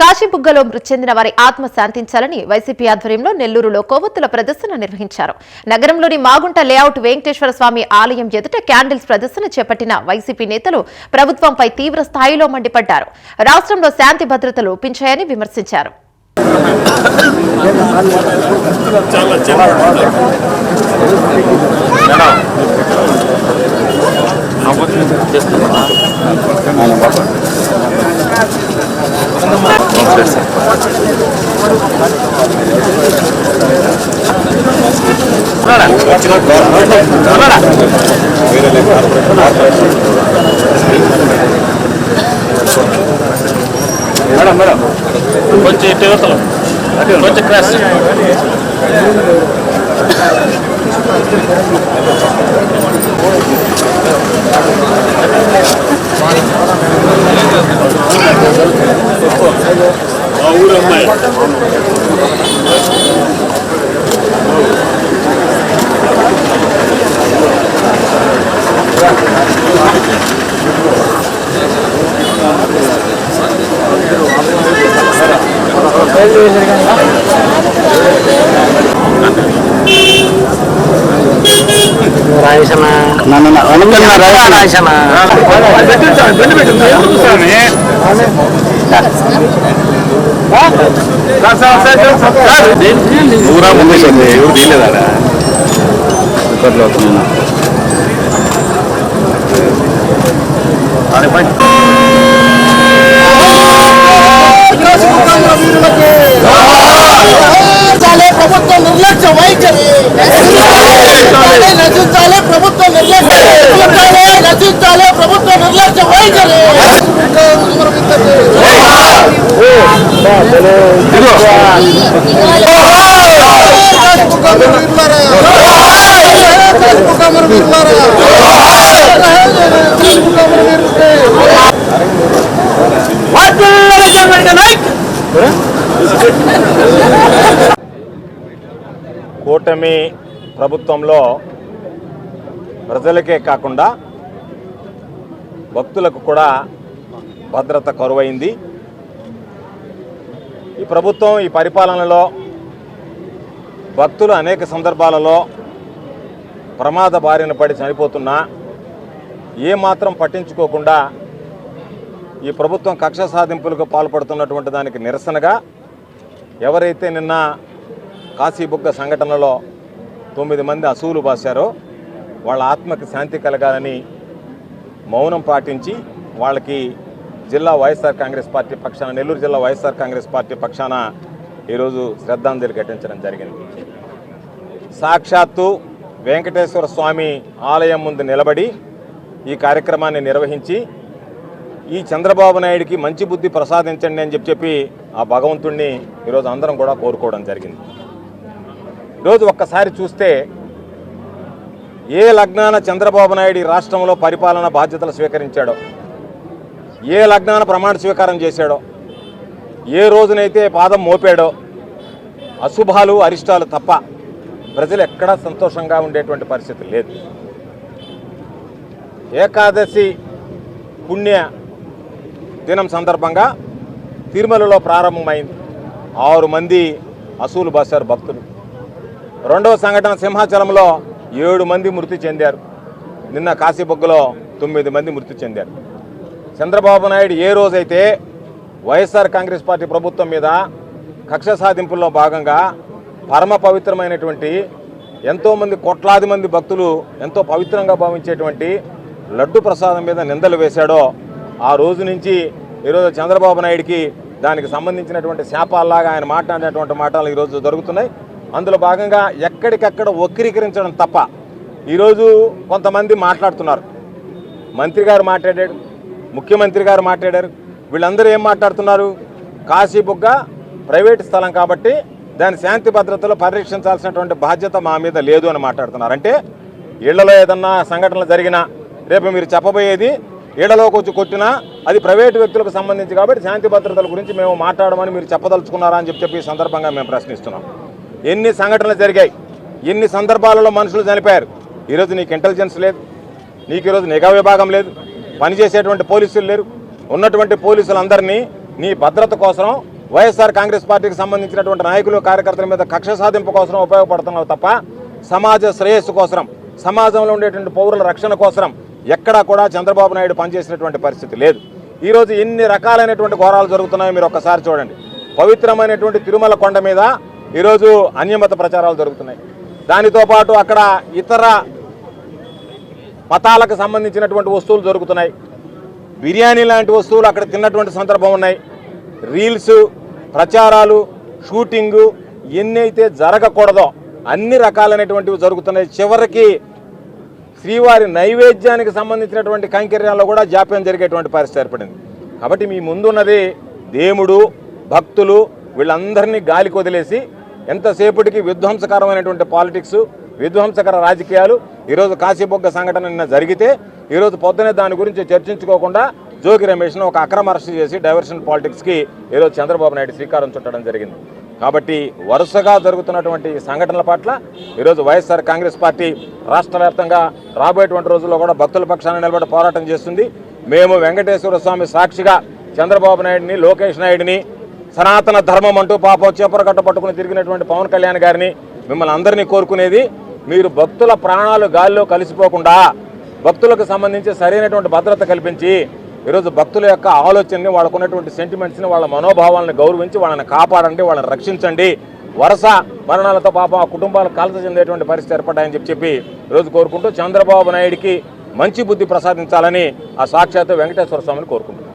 కాశీబుగ్గలో మృతి చెందిన వారి ఆత్మ శాంతించాలని వైసీపీ ఆధ్వర్యంలో నెల్లూరులో కొవ్వొత్తుల ప్రదర్శన నిర్వహించారు. నగరంలోని మాగుంట లేఅవుట్ వెంకటేశ్వర స్వామి ఆలయం ఎదుట క్యాండిల్స్ ప్రదర్శన చేపట్టిన వైసీపీ నేతలు ప్రభుత్వంపై తీవ్ర స్థాయిలో మండిపడ్డారు. రాష్ట్రంలో శాంతి భద్రతలు లోపించాయని విమర్శించారు. మేడం మేడం కొంచెం ఇటు యువతలు కొంచెం క్రాస్ రాయసమా రాయసమా ఊరా ముందేసింది ఎవరు తీయలేదా రికార్డులో అవుతున్నా నిర్లక్ష్య వైఖరి కూటమి ప్రభుత్వంలో ప్రజలకే కాకుండా భక్తులకు కూడా భద్రత కరువైంది. ఈ ప్రభుత్వం ఈ పరిపాలనలో భక్తులు అనేక సందర్భాలలో ప్రమాద బారిన పడి చనిపోతున్నా ఏమాత్రం పట్టించుకోకుండా ఈ ప్రభుత్వం కక్ష సాధింపులకు పాల్పడుతున్నటువంటి దానికి నిరసనగా ఎవరైతే నిన్న కాశీబుగ్గ సంఘటనలో తొమ్మిది మంది అసూలు బాశారో వాళ్ళ ఆత్మకి శాంతి కలగాలని మౌనం పాటించి వాళ్ళకి జిల్లా వైఎస్ఆర్ కాంగ్రెస్ పార్టీ పక్షాన నెల్లూరు జిల్లా వైఎస్ఆర్ కాంగ్రెస్ పార్టీ పక్షాన ఈరోజు శ్రద్ధాంజలి ఘటించడం జరిగింది. సాక్షాత్తు వెంకటేశ్వర స్వామి ఆలయం ముందు నిలబడి ఈ కార్యక్రమాన్ని నిర్వహించి ఈ చంద్రబాబు నాయుడికి మంచి బుద్ధి ప్రసాదించండి అని చెప్పి చెప్పి ఆ భగవంతుణ్ణి ఈరోజు అందరం కూడా కోరుకోవడం జరిగింది. ఈరోజు ఒక్కసారి చూస్తే ఏ లగ్నాన చంద్రబాబు నాయుడు ఈ రాష్ట్రంలో పరిపాలన బాధ్యతలు స్వీకరించాడో? ఏ లగ్నాన ప్రమాణ స్వీకారం చేశాడో? ఏ రోజునైతే పాదం మోపాడో? అశుభాలు అరిష్టాలు తప్ప ప్రజలు ఎక్కడా సంతోషంగా ఉండేటువంటి పరిస్థితి లేదు. ఏకాదశి పుణ్య దినం సందర్భంగా తిరుమలలో ప్రారంభమైంది. ఆరు మంది అసూలు బాసారు భక్తులు. రెండవ సంఘటన సింహాచలంలో ఏడు మంది మృతి చెందారు. నిన్న కాశీబొగ్గలో తొమ్మిది మంది మృతి చెందారు. చంద్రబాబు నాయుడు ఏ రోజైతే వైఎస్ఆర్ కాంగ్రెస్ పార్టీ ప్రభుత్వం మీద కక్ష సాధింపుల్లో భాగంగా పరమ పవిత్రమైనటువంటి ఎంతోమంది కోట్లాది మంది భక్తులు ఎంతో పవిత్రంగా భావించేటువంటి లడ్డు ప్రసాదం మీద నిందలు వేశాడో ఆ రోజు నుంచి ఈరోజు చంద్రబాబు నాయుడికి దానికి సంబంధించినటువంటి శాపాల్లాగా ఆయన మాట్లాడినటువంటి మాటలు ఈరోజు జరుగుతున్నాయి. అందులో భాగంగా ఎక్కడికక్కడ వక్రీకరించడం తప్ప ఈరోజు కొంతమంది మాట్లాడుతున్నారు. మంత్రి గారు మాట్లాడాడు ముఖ్యమంత్రి గారు మాట్లాడారు వీళ్ళందరూ ఏం మాట్లాడుతున్నారు? కాశీబుగ్గ ప్రైవేట్ స్థలం కాబట్టి దాని శాంతి భద్రతలో పరిరక్షించాల్సినటువంటి బాధ్యత మా మీద లేదు అని మాట్లాడుతున్నారు. అంటే ఇళ్ళలో ఏదన్నా సంఘటనలు జరిగినా రేపు మీరు చెప్పబోయేది ఇళ్ళలోకి వచ్చి కొట్టినా అది ప్రైవేటు వ్యక్తులకు సంబంధించి కాబట్టి శాంతి భద్రతల గురించి మేము మాట్లాడమని మీరు చెప్పదలుచుకున్నారా అని చెప్పి చెప్పి సందర్భంగా మేము ప్రశ్నిస్తున్నాం. ఎన్ని సంఘటనలు జరిగాయి? ఎన్ని సందర్భాలలో మనుషులు చనిపోయారు? ఈరోజు నీకు ఇంటెలిజెన్స్ లేదు. నీకు ఈరోజు నిఘా విభాగం లేదు. పనిచేసేటువంటి పోలీసులు లేరు. ఉన్నటువంటి పోలీసులందరినీ నీ భద్రత కోసం వైఎస్ఆర్ కాంగ్రెస్ పార్టీకి సంబంధించినటువంటి నాయకులు కార్యకర్తల మీద కక్ష సాధింపు కోసం ఉపయోగపడుతున్నావు తప్ప సమాజ శ్రేయస్సు కోసం సమాజంలో ఉండేటువంటి పౌరుల రక్షణ కోసం ఎక్కడా కూడా చంద్రబాబు నాయుడు పనిచేసినటువంటి పరిస్థితి లేదు. ఈరోజు ఎన్ని రకాలైనటువంటి ఘోరాలు జరుగుతున్నాయో మీరు ఒక్కసారి చూడండి. పవిత్రమైనటువంటి తిరుమల కొండ మీద ఈరోజు అన్యమత ప్రచారాలు జరుగుతున్నాయి. దానితో పాటు అక్కడ ఇతర మతాలకు సంబంధించినటువంటి వస్తువులు దొరుకుతున్నాయి. బిర్యానీ లాంటి వస్తువులు అక్కడ తిన్నటువంటి సందర్భం ఉన్నాయి. రీల్స్ ప్రచారాలు షూటింగు ఎన్నైతే జరగకూడదో అన్ని రకాలైనటువంటివి జరుగుతున్నాయి. చివరికి శ్రీవారి నైవేద్యానికి సంబంధించినటువంటి కైంకర్యాల్లో కూడా జాప్యం జరిగేటువంటి పరిస్థితి ఏర్పడింది. కాబట్టి మీ ముందున్నది దేవుడు భక్తులు వీళ్ళందరినీ గాలికి వదిలేసి ఎంతసేపటికి విధ్వంసకరమైనటువంటి పాలిటిక్స్ విధ్వంసకర రాజకీయాలు ఈరోజు కాశీబొగ్గ సంఘటన నిన్న జరిగితే ఈరోజు పొద్దునే దాని గురించి చర్చించుకోకుండా జోగి రమేష్ను ఒక అక్రమ అరెస్ట్ చేసి డైవర్షన్ పాలిటిక్స్కి ఈరోజు చంద్రబాబు నాయుడు శ్రీకారం చుట్టడం జరిగింది. కాబట్టి వరుసగా జరుగుతున్నటువంటి సంఘటనల పట్ల ఈరోజు వైఎస్ఆర్ కాంగ్రెస్ పార్టీ రాష్ట్ర వ్యాప్తంగా రాబోయేటువంటి రోజుల్లో కూడా భక్తుల పక్షాన నిలబడి పోరాటం చేస్తుంది. మేము వెంకటేశ్వర స్వామి సాక్షిగా చంద్రబాబు నాయుడిని లోకేష్ నాయుడిని సనాతన ధర్మం అంటూ పాపం చేపరగట్ట పట్టుకుని తిరిగినటువంటి పవన్ కళ్యాణ్ గారిని మిమ్మల్ని అందరినీ కోరుకునేది మీరు భక్తుల ప్రాణాలు గాల్లో కలిసిపోకుండా భక్తులకు సంబంధించి సరైనటువంటి భద్రత కల్పించి ఈరోజు భక్తుల యొక్క ఆలోచనని వాళ్ళకు ఉన్నటువంటి సెంటిమెంట్స్ని వాళ్ళ మనోభావాలను గౌరవించి వాళ్ళని కాపాడండి వాళ్ళని రక్షించండి. వరుస మరణాలతో పాపం ఆ కుటుంబాలు కలత చెందేటువంటి పరిస్థితి ఏర్పడ్డాయని చెప్పి చెప్పి ఈరోజు కోరుకుంటూ చంద్రబాబు నాయుడికి మంచి బుద్ధి ప్రసాదించాలని ఆ సాక్షాత్ వెంకటేశ్వర స్వామిని కోరుకుంటున్నాను